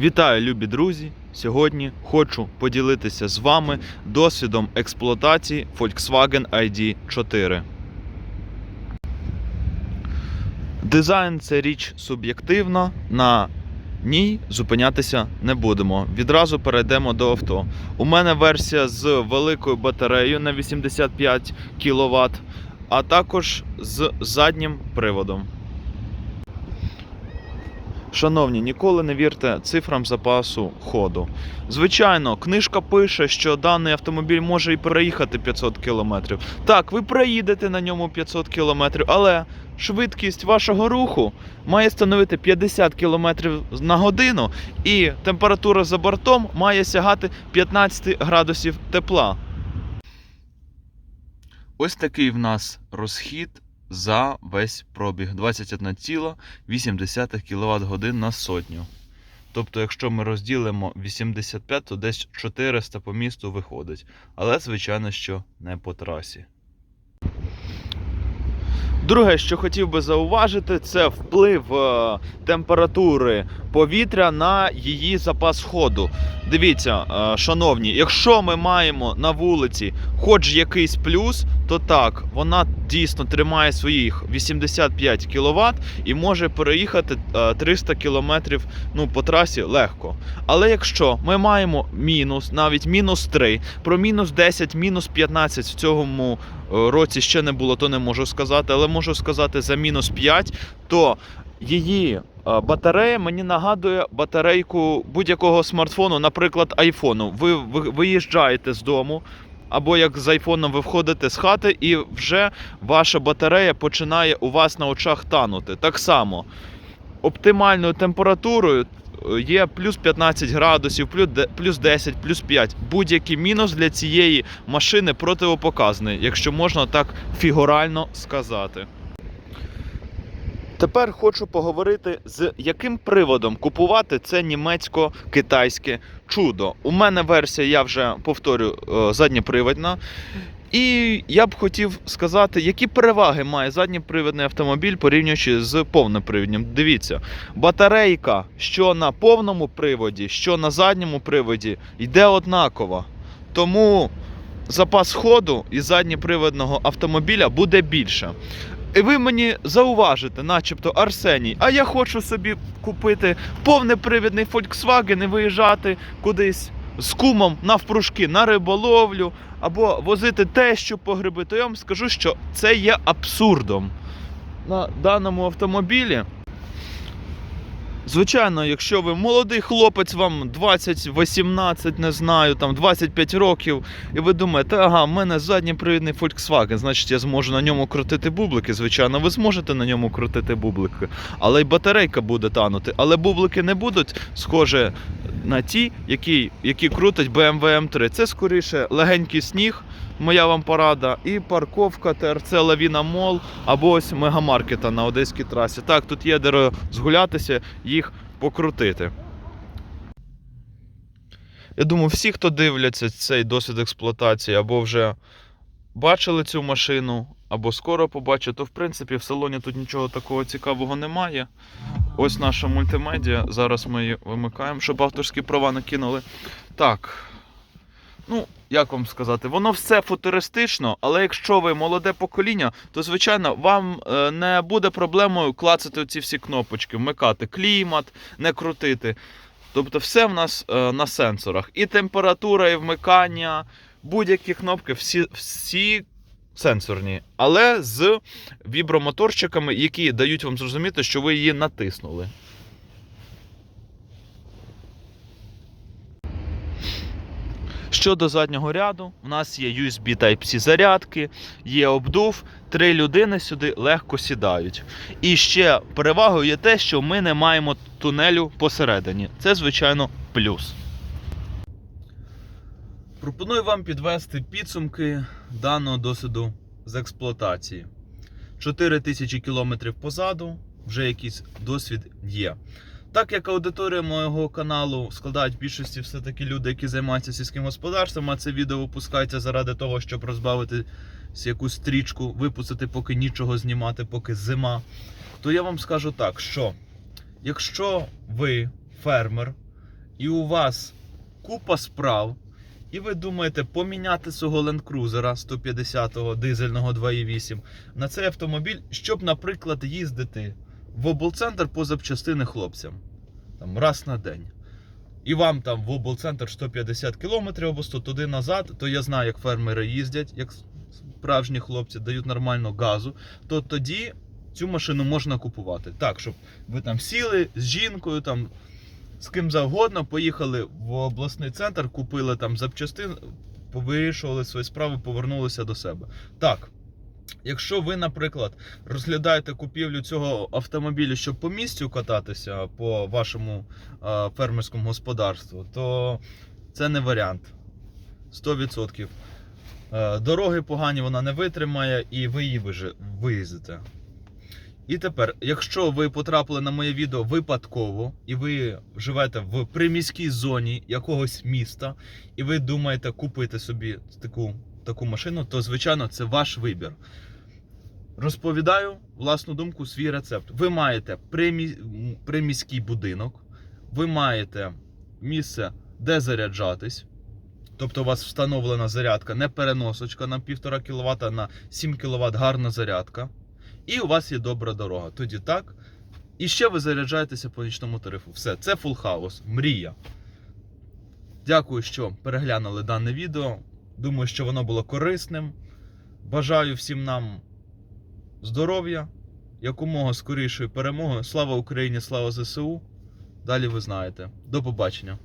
Вітаю, любі друзі! Сьогодні хочу поділитися з вами досвідом експлуатації Volkswagen ID4. Дизайн це річ суб'єктивна. На ній зупинятися не будемо. Відразу перейдемо до авто. У мене версія з великою батареєю на 85 кВт, а також з заднім приводом. Шановні, ніколи не вірте цифрам запасу ходу. Звичайно, книжка пише, що даний автомобіль може і проїхати 500 км. Так, ви проїдете на ньому 500 км, але швидкість вашого руху має становити 50 км на годину, і температура за бортом має сягати 15 градусів тепла. Ось такий в нас розхід за весь пробіг 21,8 кВт годин на сотню. Тобто, якщо ми розділимо 85, то десь 400 по місту виходить. Але, звичайно, що не по трасі. Друге, що хотів би зауважити, це вплив е, температури повітря на її запас ходу. Дивіться, е, шановні, якщо ми маємо на вулиці хоч якийсь плюс, то так, вона дійсно тримає своїх 85 кВт і може переїхати е, 300 км ну, по трасі легко. Але якщо ми маємо мінус, навіть мінус 3, про мінус 10, мінус 15 в цьому році ще не було, то не можу сказати, але можу сказати за мінус 5, то її е, батарея мені нагадує батарейку будь-якого смартфону, наприклад, айфону. Ви, ви виїжджаєте з дому. Або як з айфоном ви входите з хати, і вже ваша батарея починає у вас на очах танути. Так само оптимальною температурою е, є плюс 15 градусів, плюс 10, плюс 5. Будь-який мінус для цієї машини противопоказаний, якщо можна так фігурально сказати. Тепер хочу поговорити, з яким приводом купувати це німецько-китайське чудо. У мене версія, я вже повторю, е, задньоприводна. І я б хотів сказати, які переваги має задньопривідний автомобіль порівнюючи з повнопривідним. Дивіться, батарейка, що на повному приводі, що на задньому приводі, йде однаково. Тому запас ходу із задньоприводного автомобіля буде більше. І ви мені зауважите, начебто Арсеній, а я хочу собі купити повнопривідний Volkswagen і виїжджати кудись з кумом навпружки на риболовлю або возити тещу по гриби, то я вам скажу, що це є абсурдом. На даному автомобілі. Звичайно, якщо ви молодий хлопець, вам 20, 18, не знаю, там 25 років, і ви думаєте, ага, в мене задньопривідний Volkswagen, значить я зможу на ньому крутити бублики. Звичайно, ви зможете на ньому крутити бублики, але й батарейка буде танути. Але бублики не будуть схожі на ті, які, які крутить BMW M3. Це скоріше легенький сніг, моя вам порада, і парковка ТРЦ Лавіна Мол або ось мегамаркета на одеській трасі. Так, тут є де розгулятися, їх покрутити. Я думаю, всі, хто дивляться цей досвід експлуатації, або вже бачили цю машину, або скоро побачать, то в принципі в салоні тут нічого такого цікавого немає. Ось наша мультимедіа. Зараз ми її вимикаємо, щоб авторські права накинули. Так. Ну, як вам сказати, воно все футуристично, але якщо ви молоде покоління, то звичайно вам е, не буде проблемою клацати ці всі кнопочки, вмикати клімат, не крутити. Тобто, все в нас е, на сенсорах. І температура, і вмикання, будь-які кнопки, всі, всі сенсорні, але з вібромоторчиками, які дають вам зрозуміти, що ви її натиснули. Щодо заднього ряду, у нас є USB Type-C зарядки, є обдув, три людини сюди легко сідають. І ще перевагою є те, що ми не маємо тунелю посередині. Це, звичайно, плюс. Пропоную вам підвести підсумки даного досвіду з експлуатації. 4 тисячі кілометрів позаду, вже якийсь досвід є. Так як аудиторія моєго каналу складають в більшості все-таки люди, які займаються сільським господарством, а це відео випускається заради того, щоб розбавити якусь стрічку, випустити, поки нічого знімати, поки зима. То я вам скажу так, що якщо ви фермер, і у вас купа справ, і ви думаєте поміняти свого Land Cruiser 150-го дизельного 2.8 на цей автомобіль, щоб, наприклад, їздити в облцентр по запчастини хлопцям там, раз на день. І вам там в облцентр 150 км або 100 туди назад, то я знаю, як фермери їздять, як справжні хлопці дають нормально газу, то тоді цю машину можна купувати. Так, щоб ви там сіли з жінкою, там з ким завгодно, поїхали в обласний центр, купили там запчастин, вирішували свої справи, повернулися до себе. Так. Якщо ви, наприклад, розглядаєте купівлю цього автомобіля, щоб по місцю кататися по вашому фермерському господарству, то це не варіант. 100%. Е, Дороги погані вона не витримає, і ви її виїздите. І тепер, якщо ви потрапили на моє відео випадково, і ви живете в приміській зоні якогось міста, і ви думаєте купити собі таку, таку машину, то звичайно це ваш вибір. Розповідаю власну думку, свій рецепт. Ви маєте примі... приміський будинок, ви маєте місце, де заряджатись. Тобто у вас встановлена зарядка, не переносочка на 1,5 кВт, а на 7 кВт гарна зарядка. І у вас є добра дорога. Тоді так. І ще ви заряджаєтеся по нічному тарифу. Все, це Full House, мрія. Дякую, що переглянули дане відео. Думаю, що воно було корисним. Бажаю всім нам здоров'я, якомога скорішої перемоги. Слава Україні, слава ЗСУ. Далі ви знаєте. До побачення.